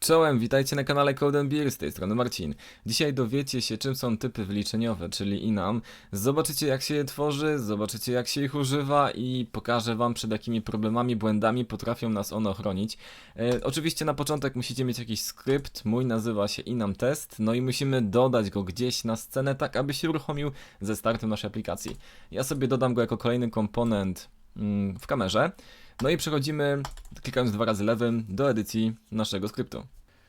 Czołem, witajcie na kanale Code Beer, z tej strony Marcin. Dzisiaj dowiecie się czym są typy wyliczeniowe, czyli inam. Zobaczycie jak się je tworzy, zobaczycie jak się ich używa i pokażę wam przed jakimi problemami, błędami potrafią nas one ochronić. E, oczywiście na początek musicie mieć jakiś skrypt, mój nazywa się inam test, no i musimy dodać go gdzieś na scenę tak aby się uruchomił ze startem naszej aplikacji. Ja sobie dodam go jako kolejny komponent mm, w kamerze. No i przechodzimy, klikając dwa razy lewym, do edycji naszego skryptu.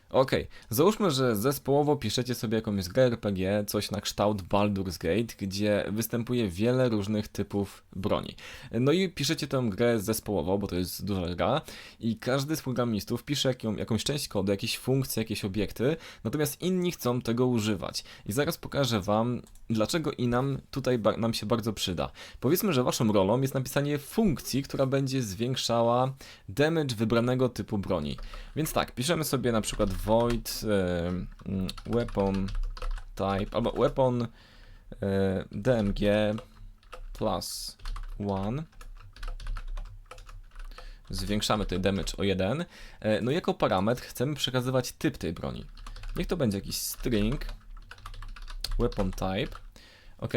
Okej, załóżmy, że zespołowo piszecie sobie jakąś grę RPG, coś na kształt Baldur's Gate, gdzie występuje wiele różnych typów broni. No i piszecie tę grę zespołowo, bo to jest duża gra, i każdy z programistów pisze jaką, jakąś część kodu, jakieś funkcje, jakieś obiekty, natomiast inni chcą tego używać. I zaraz pokażę Wam, dlaczego i nam tutaj nam się bardzo przyda. Powiedzmy, że Waszą rolą jest napisanie funkcji, która będzie zwiększała damage wybranego typu broni. Więc tak, piszemy sobie na przykład void e, mm, weapon type, albo weapon e, dmg plus 1. Zwiększamy tutaj damage o 1. E, no jako parametr chcemy przekazywać typ tej broni. Niech to będzie jakiś string weapon type. Ok.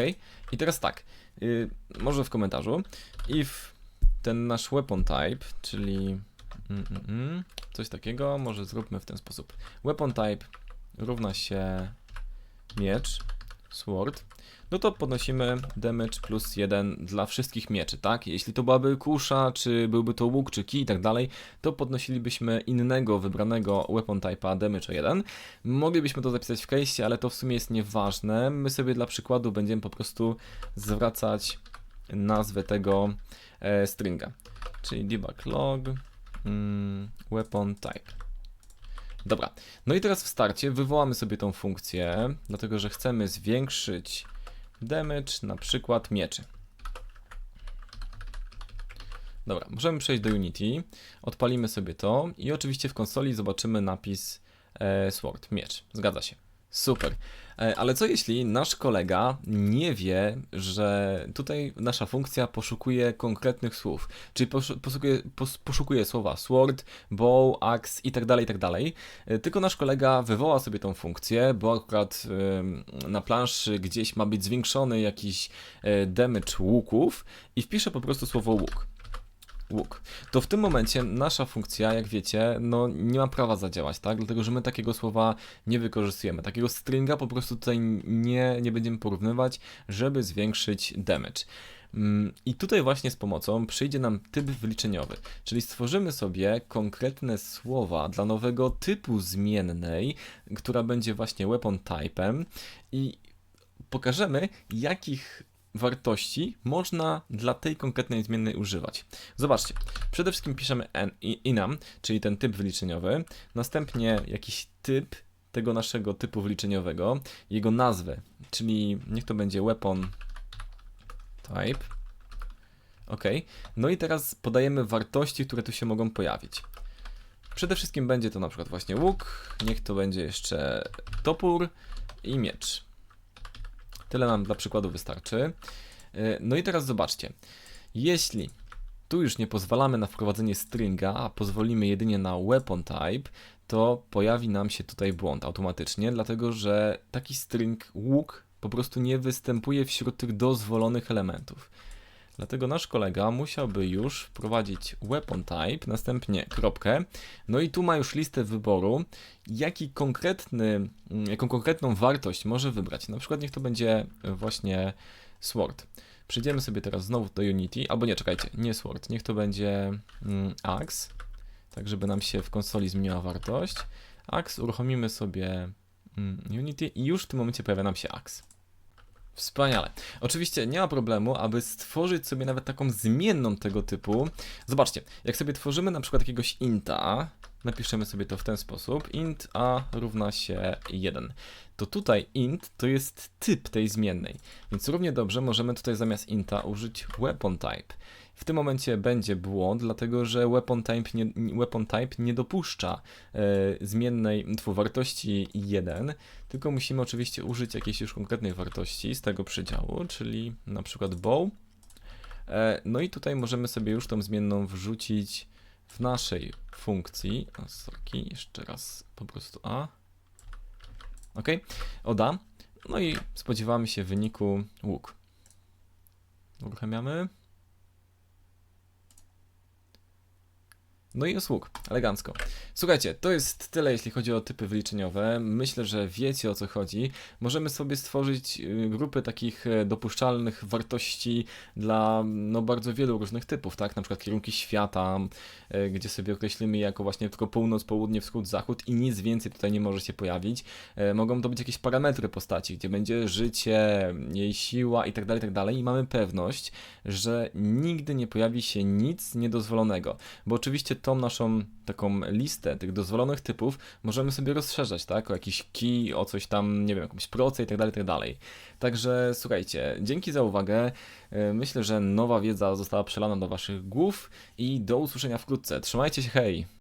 I teraz tak, y, może w komentarzu. If ten nasz weapon type, czyli mm, mm, mm, coś takiego, może zróbmy w ten sposób. Weapon type równa się miecz, sword, no to podnosimy damage plus 1 dla wszystkich mieczy, tak? Jeśli to byłaby kusza, czy byłby to łuk, czy kij i tak dalej, to podnosilibyśmy innego wybranego weapon type'a damage o 1. Moglibyśmy to zapisać w case, ale to w sumie jest nieważne. My sobie dla przykładu będziemy po prostu zwracać nazwę tego e, stringa, czyli debug log mm, weapon type. Dobra, no i teraz w starcie wywołamy sobie tą funkcję, dlatego że chcemy zwiększyć damage na przykład mieczy. Dobra, możemy przejść do Unity, odpalimy sobie to i oczywiście w konsoli zobaczymy napis e, Sword, miecz, zgadza się. Super. E, Ale co jeśli nasz kolega nie wie, że tutaj nasza funkcja poszukuje konkretnych słów, czyli poszu- poszukuje, pos- poszukuje słowa sword, bow, axe i tak dalej, i tak E, tylko nasz kolega wywoła sobie tą funkcję, bo akurat na planszy gdzieś ma być zwiększony jakiś e, damage łuków i wpisze po prostu słowo łuk łuk. To w tym momencie nasza funkcja, jak wiecie, no nie ma prawa zadziałać, tak? Dlatego, że my takiego słowa nie wykorzystujemy. Takiego stringa po prostu tutaj nie, nie będziemy porównywać, żeby zwiększyć damage. Mm, I tutaj właśnie z pomocą przyjdzie nam typ wyliczeniowy, czyli stworzymy sobie konkretne słowa dla nowego typu zmiennej, która będzie właśnie weapon type'em i pokażemy, jakich wartości można dla tej konkretnej zmiennej używać. Zobaczcie, przede wszystkim piszemy en, i- enum, czyli ten typ wyliczeniowy, następnie jakiś typ tego naszego typu wyliczeniowego, jego nazwę, czyli niech to będzie weapon type. Ok, no i teraz podajemy wartości, które tu się mogą pojawić. Przede wszystkim będzie to na przykład właśnie łuk, niech to będzie jeszcze topór i miecz. Tyle nam dla przykładu wystarczy. Yy, No i teraz zobaczcie. Jeśli tu już nie pozwalamy na wprowadzenie stringa, a pozwolimy jedynie na weapon type, to pojawi nam się tutaj błąd automatycznie, dlatego że taki string łuk po prostu nie występuje wśród tych dozwolonych elementów. Dlatego nasz kolega musiałby już wprowadzić weapon type, następnie kropkę, no i tu ma już listę wyboru, jaki konkretny, mm, jaką konkretną wartość może wybrać. Na przykład niech to będzie właśnie sword. Przejdziemy sobie teraz znowu do Unity, albo nie, czekajcie, nie sword, niech to będzie mm, axe, tak żeby nam się w konsoli zmieniła wartość. Axe, uruchomimy sobie mm, Unity i już w tym momencie pojawia nam się axe. Wspaniale. Oczywiście nie ma problemu, aby stworzyć sobie nawet taką zmienną tego typu. Zobaczcie, jak sobie tworzymy na przykład jakiegoś inta, napiszemy sobie to w ten sposób, int a równa się 1. To tutaj int to jest typ tej zmiennej, więc równie dobrze możemy tutaj zamiast inta użyć weapon type. W tym momencie będzie błąd, dlatego że weapon type nie, weapon type nie dopuszcza e, zmiennej tfu, wartości 1, tylko musimy oczywiście użyć jakiejś już konkretnej wartości z tego przedziału, czyli na przykład bow. E, no i tutaj możemy sobie już tą zmienną wrzucić w naszej funkcji, o, sorki, jeszcze raz po prostu A, ok, oda, no i spodziewamy się wyniku łuk. Uruchamiamy. No i łuk, elegancko. Słuchajcie, to jest tyle jeśli chodzi o typy wyliczeniowe. Myślę, że wiecie o co chodzi. Możemy sobie stworzyć y, grupy takich e, dopuszczalnych wartości dla no, bardzo wielu różnych typów, tak? Na przykład kierunki świata, e, gdzie sobie określimy jako właśnie tylko północ, południe, wschód, zachód i nic więcej tutaj nie może się pojawić. E, Mogą to być jakieś parametry postaci, gdzie będzie życie, jej siła i tak dalej, i tak mamy pewność, że nigdy nie pojawi się nic niedozwolonego. Bo oczywiście tą naszą taką listę tych dozwolonych typów możemy sobie rozszerzać, tak? O jakiś key, o coś tam, nie wiem, jakąś procę i tak dalej, tak dalej. Także słuchajcie, dzięki za uwagę. E, Myślę, że nowa wiedza została przelana do waszych głów i do usłyszenia wkrótce. Trzymajcie się, hej!